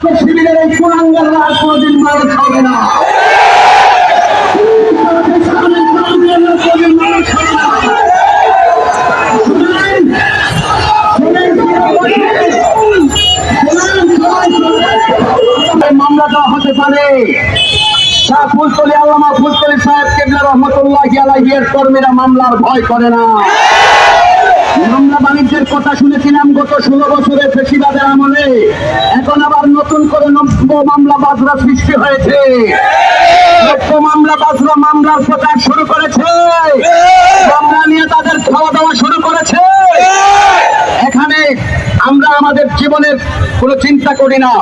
এই কোনোদিন মার খাবে না কোনোদিন মার খাবে না। শুনেন? শুনেন কি বলছি? শুনেন সবাই শুনেন। এই মামলা দেওয়া হতে পারে কর্মীরা মামলার ভয় করে না মামলা বাণিজ্যের কথা শুনেছিলাম গত ষোলো বছরের ফেসিবাদের আমলে। এখন আবার নতুন করে নব্য মামলা বাজরা সৃষ্টি হয়েছে। নব্য মামলা বাজরা মামলার প্রচার শুরু করেছে। মামলা নিয়ে তাদের খাওয়া দাওয়া শুরু করেছে। এখানে আমরা আমাদের জীবনের কোনো চিন্তা করি না।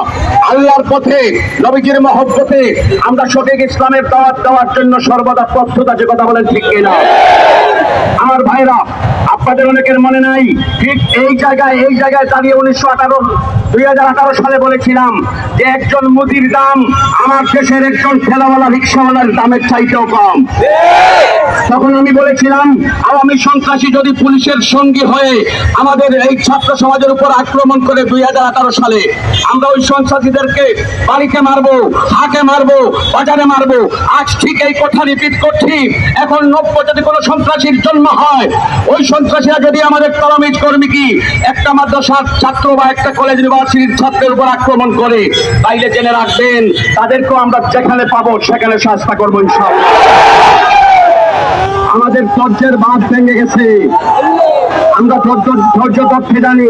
আল্লাহর পথে, নবীজির মহব্বতে আমরা সঠিক ইসলামের দাওয়াত দেওয়ার জন্য সর্বদা প্রস্তুত আছে, কথা বলেন ঠিক কিনা? আমার ভাইরা আপনাদের অনেকের মনে নাই। ঠিক এই জায়গায় এই জায়গায় দাঁড়িয়ে উনিশশো আঠারো, দুই হাজার আঠারো সালে বলেছিলাম যে একজন মুদির দাম আমার দেশের একজন ঠেলাওয়ালা রিক্সাওয়ালার দামের চাইতেও কম। তখন আমি বলেছিলাম, আওয়ামী সন্ত্রাসী যদি পুলিশের সঙ্গী হয়ে আমাদের এই ছাত্র সমাজের উপর আক্রমণ করে দুই হাজার আঠারো সালে, আমরা ওই সন্ত্রাসীদেরকে বাড়িতে মারবো হাটে মারবো, বাজারে মারবো। আজ ঠিক এই কথা রিপিট করছি, এখন নব্য যদি কোনো সন্ত্রাসীর জন্ম হয়, ওই সন্ত্রাসীরা যদি আমাদের তলামিজ কর্মী কি, একটা মাদ্রাসার ছাত্র বা একটা কলেজ ইউনিভার্সিটির ছাত্রের উপর আক্রমণ করে তাইলে জেনে রাখবেন, তাদেরকেও আমরা যেখানে পাবো সেখানে শাস্তা করব ইনশাল্লাহ আমাদের পর্যায়ের বাঁধ ভেঙে গেছে। আমরা ধৈর্য ধরতে জানি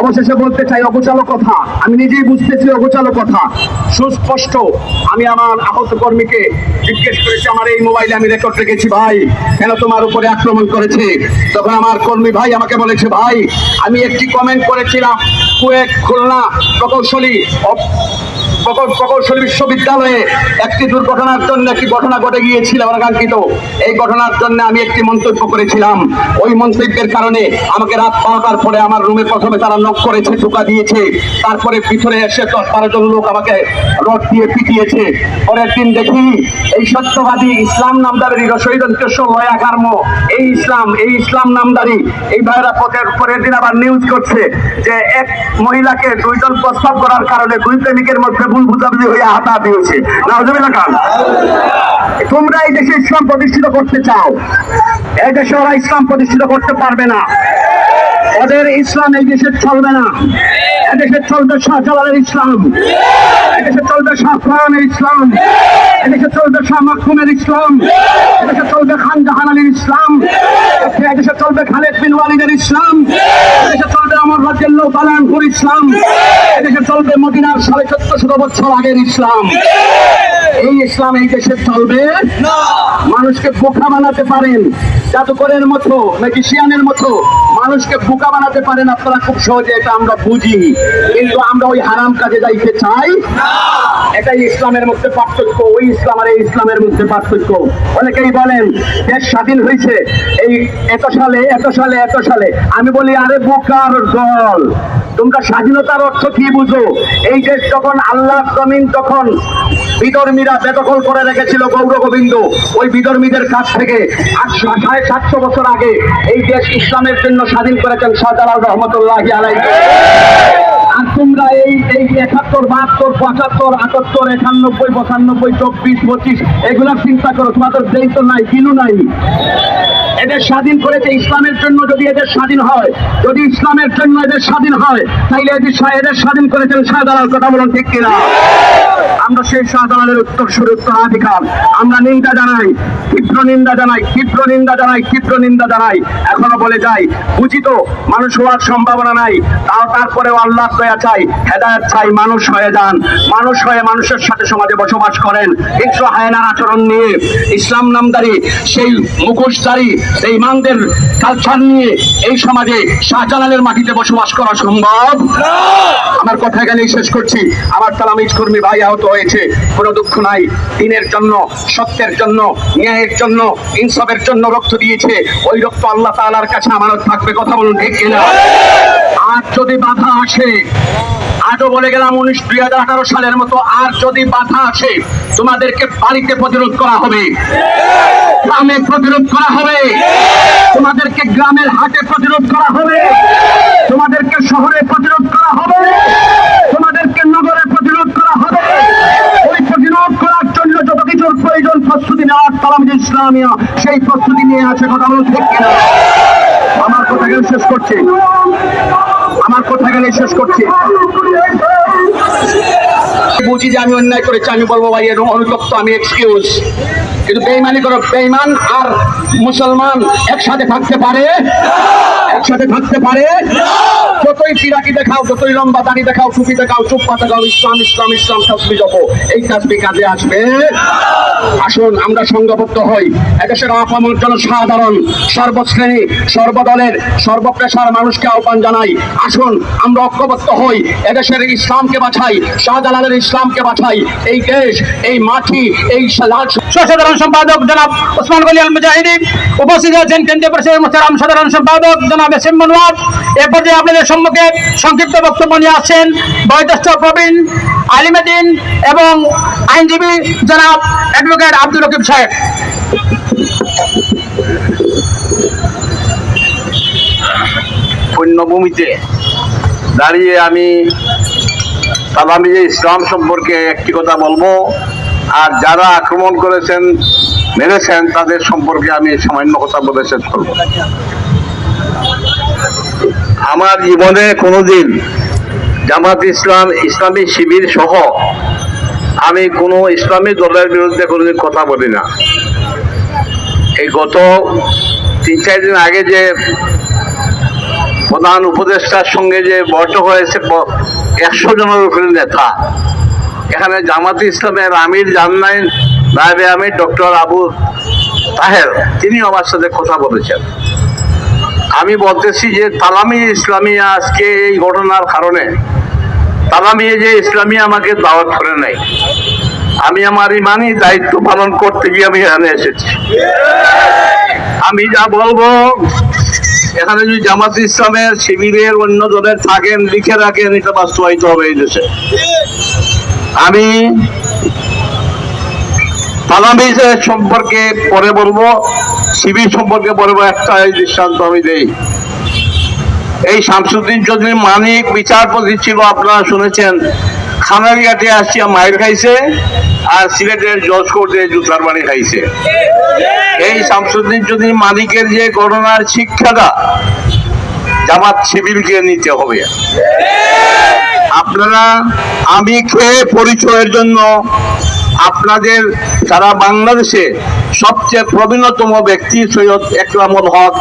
অবশেষে বলতে চাই অগোচালো কথা। আমি নিজেই বুঝতেছি অগোচালো কথা। সুস্পষ্ট। আমি আমার আহত কর্মীকে জিজ্ঞেস করেছি, আমার এই মোবাইলে আমি রেকর্ড রেখেছি ভাই। কেন তোমার উপরে আক্রমণ করেছে? তখন আমার কর্মী ভাই আমাকে বলেছে, ভাই, আমি একটি কমেন্ট করেছিলাম কুয়েট খুলনা প্রকৌশলী। প্রকৌশলী বিশ্ববিদ্যালয়ে একটি দুর্ঘটনার জন্য একটি ঘটনা ঘটে গিয়েছিল অনাকাঙ্ক্ষিত এই ঘটনার জন্য আমি একটি মন্তব্য করেছিলাম। ওই মন্তব্যের কারণে আমাকে রাত বারোটার পরে আমার রুমে প্রথমে তারা নক করেছে ঢোকা দিয়েছে। তারপরে পিছনে এসে দশ বারো জন লোক আমাকে রড দিয়ে পিটিয়েছে। পরের দিন দেখি এই সত্যবাদী ইসলাম নামদারি রশিদ লয়া কার্ম এই ইসলাম এই ইসলাম নামদারি, এই ভাইরা পথের পরের দিন আবার নিউজ করছে যে এক মহিলাকে দুইজন প্রস্তাব করার কারণে দুই প্রেমিকের মধ্যে ভুল বুঝাবুঝি হয়ে হাতা দিয়েছে। নাউজুবিল্লাহ খান তোমরা এই দেশে ইসলাম প্রতিষ্ঠিত করতে চাও। এই দেশে ওরা ইসলাম প্রতিষ্ঠিত করতে পারবে না। ওদের ইসলাম এই দেশে চলবে না। এদেশে চলবে শাহজালালের ইসলাম। এদেশে চলবে শাহফরানের ইসলাম। এদেশে চলবে শাহ মাকসুমের ইসলাম। এদেশে চলবে খান জাহান আলীর ইসলাম। এদেশে চলবে খালেদ বিন ওয়ালিদের ইসলাম। এদেশে চলবে আমার রাজ্যের লোক আলানপুর ইসলাম। এদেশে চলবে মদিনার সাড়ে চোদ্দশত বছর আগের ইসলাম। এই ইসলাম এই দেশে চলবে মানুষকে বোকা বানাতে পারেন। জাদুকরের মতো ম্যাজিশিয়ানের মতো। মানুষকে বোকা বানাতে পারেন আপনারা খুব সহজে, এটা আমরা বুঝি কিন্তু আমরা ওই হারাম কাজে যাইতে চাই। এটাই ইসলামের মধ্যে পার্থক্য, ওই ইসলাম আর এই ইসলামের মধ্যে পার্থক্য। অনেকেই বলেন, দেশ স্বাধীন হয়েছে। এই এত সালে এত সালে এত সালে। আমি বলি, আরে বোকার দল, তোমরা স্বাধীনতার অর্থ কি বুঝো? এই দেশ যখন আল্লাহ জমিন তখন বিধর্মীরা বেদখল করে রেখেছিল গৌর গোবিন্দ, ওই বিধর্মীদের কাছ থেকে সাড়ে সাতশো বছর আগে এই দেশ ইসলামের জন্য স্বাধীন করেছেন শাহজালাল রহমতুল্লাহ আলাই আর তোমরা এই এই একাত্তর, বাহাত্তর, পঁচাত্তর, আটাত্তর, একানব্বই, পঁচানব্বই, চব্বিশ, পঁচিশ, এগুলার চিন্তা করো, তোমাদের দেই তো নাই কিনু নাই। এদের স্বাধীন করেছে ইসলামের জন্য যদি এদের স্বাধীন হয়, যদি ইসলামের জন্য এদের স্বাধীন হয়, তাইলে এদের এদের স্বাধীন করেছেন শাহজালাল, কথা বলুন ঠিক কিনা? আমরা সেই শাহজালালের উত্তর সুর উত্তরাধিকার আমরা নিন্দা জানাই তীব্র নিন্দা জানাই তীব্র নিন্দা জানাই তীব্র নিন্দা জানাই। এখনও বলে যাই বুঝি তো মানুষ হওয়ার সম্ভাবনা নাই। তাও তারপরেও আল্লাহ দয়া চাই হেদায়ত চাই মানুষ হয়ে যান। মানুষ হয়ে মানুষের সাথে সমাজে বসবাস করেন। হিংস্র হায়নার আচরণ নিয়ে ইসলাম নামদারি সেই মুখোশধারী সেই ইমানদের কালচার নিয়ে এই সমাজে শাহজালালের মাটিতে বসবাস করা সম্ভব? আমার কথা এখানেই শেষ করছি। আমার তালামিজ কর্মী ভাই আহত হয়েছে। কোনো দুঃখ নাই। দিনের জন্য, সত্যের জন্য, ন্যায়ের জন্য, ইনসাফের জন্য রক্ত দিয়েছে। ওই রক্ত আল্লাহ তাআলার কাছে আমানত থাকবে। কথা বলুন, ঠিক কিনা? আর যদি বাধা আসে, আজও বলে গেলাম উনিশ দুই হাজার আঠারো সালের মতো, আর যদি বাধা আসে, তোমাদেরকে বাড়িতে প্রতিরোধ করা হবে। গ্রামে প্রতিরোধ করা হবে। তোমাদেরকে গ্রামের হাটে প্রতিরোধ করা হবে। তোমাদেরকে শহরে প্রতিরোধ করা হবে। ইসলামিয়া সেই প্রস্তুতি নিয়ে আছে কথা বলুন ঠিক কিনা? আমার কথা গেলে শেষ করছি। আমার কথা গেলে শেষ করছি। বুঝি যে আমি অন্যায় করেছি, আমি বলব ভাই, এরকম অনুতপ্ত, আমি এক্সকিউজ কিন্তু বেইমানি করো বেইমান আর মুসলমান একসাথে থাকতে পারে? একসাথে থাকতে পারে? যতই পিরাকি দেখাও, যতই লম্বা দাড়ি দেখাও, টুপি দেখাও চুপ্পা দেখাও ইসলাম ইসলাম ইসলাম, তাসবি জপ, এই তাসবি কাজে আসবে। আসুন, আমরা সংঘবদ্ধ হই। এদেশের আপামর জনসাধারণ, সর্বশ্রেণী, সর্বদলের সর্বপেশার মানুষকে আহ্বান জানাই। আসুন, আমরা ঐক্যবদ্ধ হই। এদেশের ইসলামকে বাছাই। শাহজালালের ইসলামকে বাছাই এই দেশ, এই মাটি, এই সাধারণ সম্পাদক জনাব ওসমান গনি আল মুজাহিদি উপস্থিত আছেন কেন্দ্রীয় পরিষদের মোহতারাম সাধারণ সম্পাদক জনাব এস এম মনোয়ার। এ পর্যায়ে আপনাদের সম্মুখে সংক্ষিপ্ত বক্তব্য নিয়ে আসছেন বয়োজ্যেষ্ঠ প্রবীণ আলিমেদিন এবং আইনজীবী জনাব অ্যাডভোকেট আব্দুল রকিব সাহেব। পুণ্যভূমিতে দাঁড়িয়ে আমি সালামি ইসলাম সম্পর্কে একটি কথা বলব। আর যারা আক্রমণ করেছেন, মেরেছেন, তাদের সম্পর্কে আমি সামান্য কথা বলে শেষ করব। আমার জীবনে কোনোদিন জামাত ইসলাম, ইসলামী শিবির সহ আমি কোনো ইসলামী দলের বিরুদ্ধে কোনোদিন কথা বলি না। এই গত তিন, চার দিন আগে যে প্রধান উপদেষ্টার সঙ্গে যে বৈঠক হয়েছে একশো জনের উপরে নেতা এখানে জামাতে ইসলামের আমির জান্নাই নায়বে আমির, ডক্টর আবু তাহের তিনি আমার সাথে কথা বলেছেন। আমি বলতেছি যে, তালামি ইসলামিয়া আজকে এই ঘটনার কারণে। তালামি যে ইসলামিয়া আমাকে দাওয়াত করে নাই। আমি আমার ইমানই দায়িত্ব পালন করতে গিয়ে আমি এখানে এসেছি। আমি যা বলব এখানে যদি জামাত ইসলামের শিবিরের অন্য দলের থাকেন, লিখে রাখেন, এটা বাস্তবায়িত হবে এই দেশে। আমি তালামি সম্পর্কে পরে বলব, শিবির সম্পর্কে পরে বলব একটা দৃষ্টান্ত আমি দেই। এই শামসুদ্দিন চৌধুরী মানিক বিচারপতি ছিল, আপনারা শুনেছেন। খানারিয়াতে আসিয়া মায়ের খাইছে। আর সিলেটের জজ কোর্টে জুতার বাড়ি খাইছে। এই শামসুদ্দিন চৌধুরী মালিকের যে করোনার শিক্ষাটা, জামাত শিবিরকে নিতে হবে। আপনারা আমি খেয়ে পরিচয়ের জন্য আপনাদের সারা বাংলাদেশে সবচেয়ে প্রবীণতম ব্যক্তি সৈয়দ একরামুল হক।